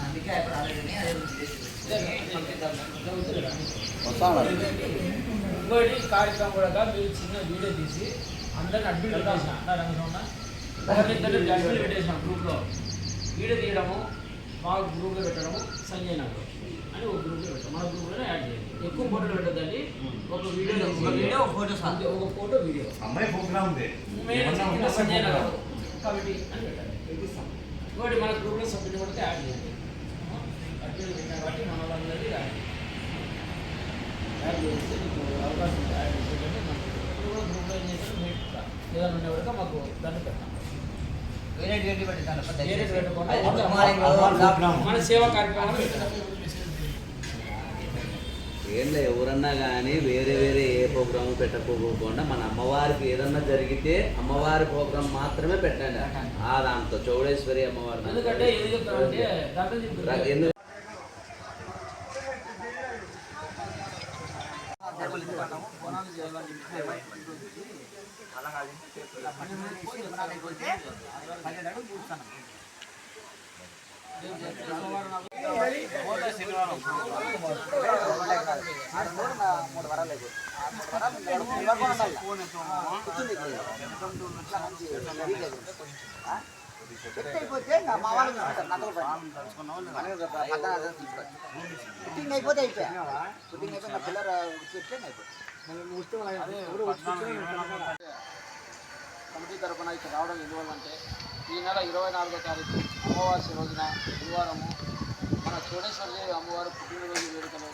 అందుకే అప్పుడు అదే ఇంకోటి కార్యక్రమం కూడా మీరు చిన్న వీడియో తీసి అందరిని అడ్మిట్ పెట్టాల్సిన రంగంలో ఒకరిద్దరు అడ్మిట్ పెట్టేసిన గ్రూప్లో వీడియో తీయడము మా గ్రూప్లో పెట్టడము సంజయ్ నగర్ అని ఒక గ్రూప్లో పెట్టాము మన గ్రూప్లోనే యాడ్ చేయండి ఎక్కువ ఫోటోలు పెట్టద్దండి ఒక వీడియో ఒక వీడియో, ఒక ఫోటో అంతే, ఒక ఫోటో వీడియో అమ్మాయి ప్రోగ్రామ్ ఉంది సంజయ్ నగర్ కమిటీ అని పెట్టాలి ఇంకోటి మన గ్రూప్లో సభ్యులు కొడితే యాడ్ చేయండి పెట్టిన కాబట్టి మన వాళ్ళందరికీ యాడ్. యాడ్ చేస్తే మీకు అవకాశం యాడ్ చేసేటంటే ఇప్పుడు కూడా గ్రూప్లో ఏం చేస్తారు మీట్ ఏదైనా ఉండే వరకు మాకు దాన్ని పెట్టాం వేరే డేట్ పెట్టి ఏంలే ఎవరన్నా కానీ వేరే వేరే ఏ ప్రోగ్రామ్ పెట్టకపోకుండా మన అమ్మవారికి ఏదన్నా జరిగితే అమ్మవారి ప్రోగ్రామ్ మాత్రమే పెట్టండి. ఆ దాంతో చౌడేశ్వరి అమ్మవారి దాంతో. మూడు వరాలు అయిపోతే మా వాళ్ళు అయిపోతే అయిపోయా అయిపోయి నా పిల్లలు కమిటీ తరపున ఇక్కడ రావడం ఎందువల్లంటే ఈ నెల ఇరవై నాలుగో తారీఖు అమావాస్య రోజున గురువారము మన చోడేశ్వరి అమ్మవారు పుట్టినరోజు వేడుకలు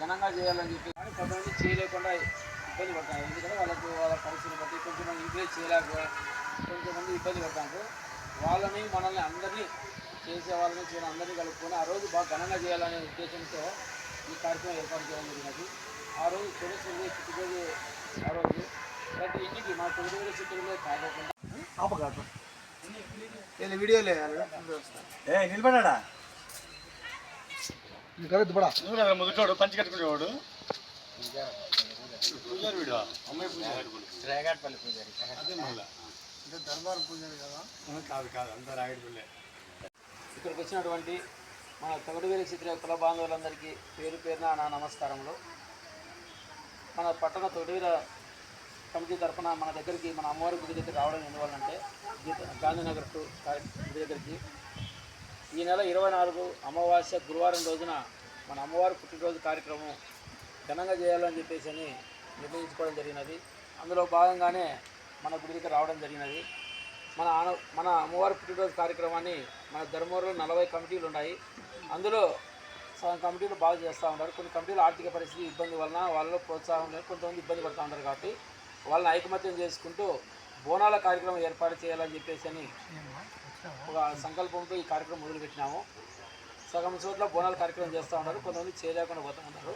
ఘనంగా చేయాలని చెప్పి కానీ కొంతమంది చేయలేకుండా ఇబ్బంది పడతారు. ఎందుకంటే వాళ్ళకు వాళ్ళ పరిస్థితిని బట్టి కొంచెమంది ఇంప్రెస్ చేయలేక కొంతమంది ఇబ్బంది పడతారు. వాళ్ళని మనల్ని అందరినీ చేసే వాళ్ళని చేయడం అందరినీ కలుపుకొని ఆ రోజు బాగా ఘనంగా చేయాలనే ఉద్దేశంతో ఈ కార్యక్రమం ఏర్పాటు చేయడం జరిగినది ఆ రోజు చోడేశ్వరి పుట్టినరోజు ఆ రోజు. ప్రతి ఇంటికి మా తొమ్మిది వేల చిత్రంలో కాకుండా ఏ నిలబడా కదా మొదటోడు పంచి కట్టుకునేవాడు పూజారి వీడు? అమ్మాయి పూజారి అదే మళ్ళా. ఆ, కాదు కాదు అంతా రాగడిపల్లే ఇక్కడికి వచ్చినటువంటి మన తొగడివేలి చిత్ర కుల బాంధవులందరికీ పేరు పేరున నా నమస్కారములు. మన పట్టణ తొగడివేల కమిటీ తరఫున మన దగ్గరికి మన అమ్మవారి గుడి దగ్గర రావడం ఎందువల్లంటే గాంధీనగర్ టు గుడి దగ్గరికి. ఈ నెల ఇరవై నాలుగు అమావాస్య గురువారం రోజున మన అమ్మవారి పుట్టినరోజు కార్యక్రమం ఘనంగా చేయాలని చెప్పేసి అని నిర్ణయించుకోవడం జరిగినది. అందులో భాగంగానే మన గుడి దగ్గర రావడం జరిగినది. మన ఆన మన అమ్మవారి పుట్టినరోజు కార్యక్రమాన్ని మన ధర్మవరంలో నలభై కమిటీలు ఉన్నాయి. అందులో సగం కమిటీలు బాగా చేస్తూ ఉంటారు కొన్ని కమిటీలు ఆర్థిక పరిస్థితి ఇబ్బంది వలన వాళ్ళలో ప్రోత్సాహం లేదు. కొంతమంది ఇబ్బంది పడుతూ ఉంటారు కాబట్టి వాళ్ళని ఐకమత్యం చేసుకుంటూ బోనాల కార్యక్రమం ఏర్పాటు చేయాలని చెప్పేసి అని ఒక సంకల్పంతో ఈ కార్యక్రమం మొదలుపెట్టినాము. సగం చోట్ల బోనాల కార్యక్రమం చేస్తూ ఉన్నారు. కొంతమంది చేయలేకుండా పోతూ ఉన్నారు.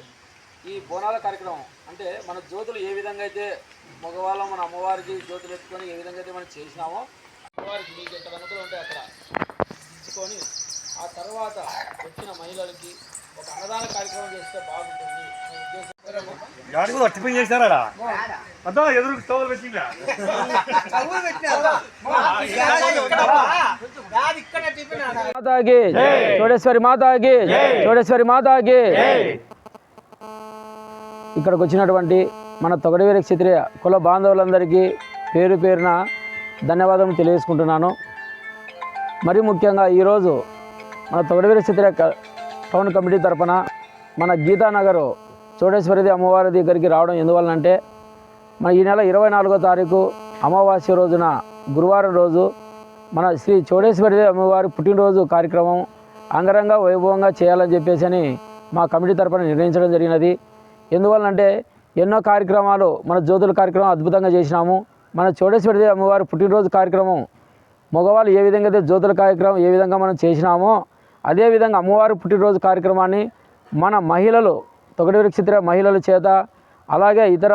ఈ బోనాల కార్యక్రమం అంటే మన జ్యోతులు ఏ విధంగా అయితే మగవాళ్ళం మన అమ్మవారికి జ్యోతులు ఎత్తుకొని ఏ విధంగా అయితే మనం చేసినామో అమ్మవారికి మీకు ఎంత అనుకూలం ఉంటే అక్కడ ఇచ్చుకొని ఆ తర్వాత వచ్చిన మహిళలకి ఒక అన్నదాన కార్యక్రమం చేస్తే బాగుంటుంది మాతాకి చోడేశ్వరి మాతాకి చోడేశ్వరి మాతాకి ఇక్కడికి వచ్చినటువంటి మన తొగడివేరి క్షత్రియ కుల బాంధవులందరికీ పేరు పేరున ధన్యవాదాలు తెలియజేసుకుంటున్నాను. మరి ముఖ్యంగా ఈరోజు మన తొగడివేరి క్షత్రియ క- టౌన్ కమిటీ తరపున మన గీతానగర్ చోడేశ్వరిది అమ్మవారి దగ్గరికి రావడం ఎందువలనంటే మన ఈ నెల ఇరవై నాలుగో తారీఖు అమావాస్య రోజున గురువారం రోజు మన శ్రీ చోడేశ్వరి అమ్మవారి పుట్టినరోజు కార్యక్రమం అంగరంగ వైభవంగా చేయాలని చెప్పేసి అని మా కమిటీ తరపున నిర్ణయించడం జరిగినది. ఎందువల్లంటే ఎన్నో కార్యక్రమాలు మన జ్యోతుల కార్యక్రమం అద్భుతంగా చేసినాము. మన చోడేశ్వరి అమ్మవారి పుట్టినరోజు కార్యక్రమం మగవాళ్ళు ఏ విధంగా అయితే జ్యోతుల కార్యక్రమం ఏ విధంగా మనం చేసినామో అదేవిధంగా అమ్మవారి పుట్టినరోజు కార్యక్రమాన్ని మన మహిళలు తొగడి చిత్ర మహిళల చేత అలాగే ఇతర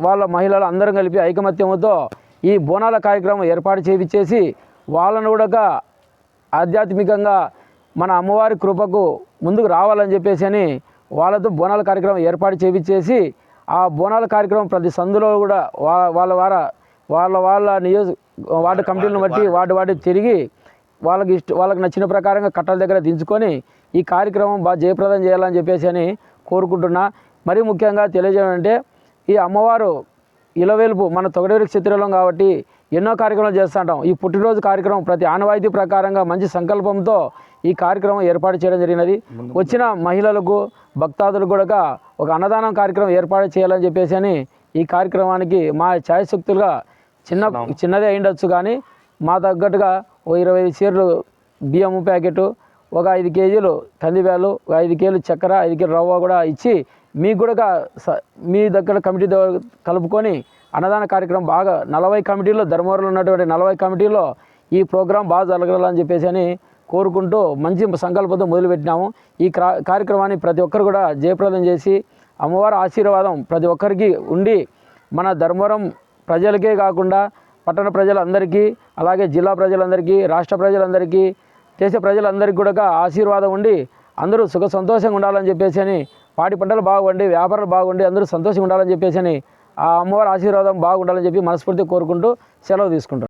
వాళ్ళ మహిళలు అందరం కలిపి ఐకమత్యంతో ఈ బోనాల కార్యక్రమం ఏర్పాటు చేయించేసి వాళ్ళను కూడా ఆధ్యాత్మికంగా మన అమ్మవారి కృపకు ముందుకు రావాలని చెప్పేసి అని వాళ్ళతో బోనాల కార్యక్రమం ఏర్పాటు చేయించేసి ఆ బోనాల కార్యక్రమం ప్రతి సందులో కూడా వా వాళ్ళ వార వాళ్ళ వాళ్ళ నియోజక వార్డు కమిటీలను బట్టి వాటి వాటి తిరిగి వాళ్ళకి ఇష్ట వాళ్ళకి నచ్చిన ప్రకారంగా కట్టల దగ్గర దించుకొని ఈ కార్యక్రమం బాగా జయప్రదం చేయాలని చెప్పేసి అని కోరుకుంటున్నా. మరీ ముఖ్యంగా తెలియజేయాలంటే ఈ అమ్మవారు ఇలవేలుపు మన తొగడేరు క్షత్రియులం కాబట్టి ఎన్నో కార్యక్రమాలు చేస్తుంటాం ఈ పుట్టినరోజు కార్యక్రమం ప్రతి ఆనవాయితీ ప్రకారంగా మంచి సంకల్పంతో ఈ కార్యక్రమం ఏర్పాటు చేయడం జరిగినది. వచ్చిన మహిళలకు భక్తాదులకు కూడా ఒక అన్నదానం కార్యక్రమం ఏర్పాటు చేయాలని చెప్పేసి అని ఈ కార్యక్రమానికి మా ఛాయశక్తులుగా చిన్న చిన్నదే అయిండొచ్చు కానీ మా తగ్గట్టుగా ఓ ఇరవై ఐదు చీరలు బియ్యం ప్యాకెట్ ఒక ఐదు కేజీలు కందిబ్యాలు ఒక ఐదు కేజీలు చక్కెర ఐదు కేజీలు రవ్వ కూడా ఇచ్చి మీకు కూడా స- మీ దగ్గర కమిటీ కలుపుకొని అన్నదాన కార్యక్రమం బాగా నలభై కమిటీలో ధర్మవరంలో ఉన్నటువంటి నలభై కమిటీలో ఈ ప్రోగ్రాం బాగా జరగాలని చెప్పేసి అని కోరుకుంటూ మంచి సంకల్పంతో మొదలుపెట్టినాము. ఈ క్రా- కార్యక్రమాన్ని ప్రతి ఒక్కరు కూడా జయప్రదం చేసి అమ్మవారి ఆశీర్వాదం ప్రతి ఒక్కరికి ఉండి మన ధర్మవరం ప్రజలకే కాకుండా పట్టణ ప్రజలందరికీ అలాగే జిల్లా ప్రజలందరికీ రాష్ట్ర ప్రజలందరికీ చేసే ప్రజలందరికీ కూడా ఆశీర్వాదం ఉండి అందరూ సుఖ సంతోషంగా ఉండాలని చెప్పేసి అని పాడి పంటలు బాగుండి వ్యాపారాలు బాగుండి అందరూ సంతోషంగా ఉండాలని చెప్పేసి అని ఆ అమ్మవారి ఆశీర్వాదం బాగుండాలని చెప్పి మనస్ఫూర్తిగా కోరుకుంటూ సెలవు తీసుకుంటారు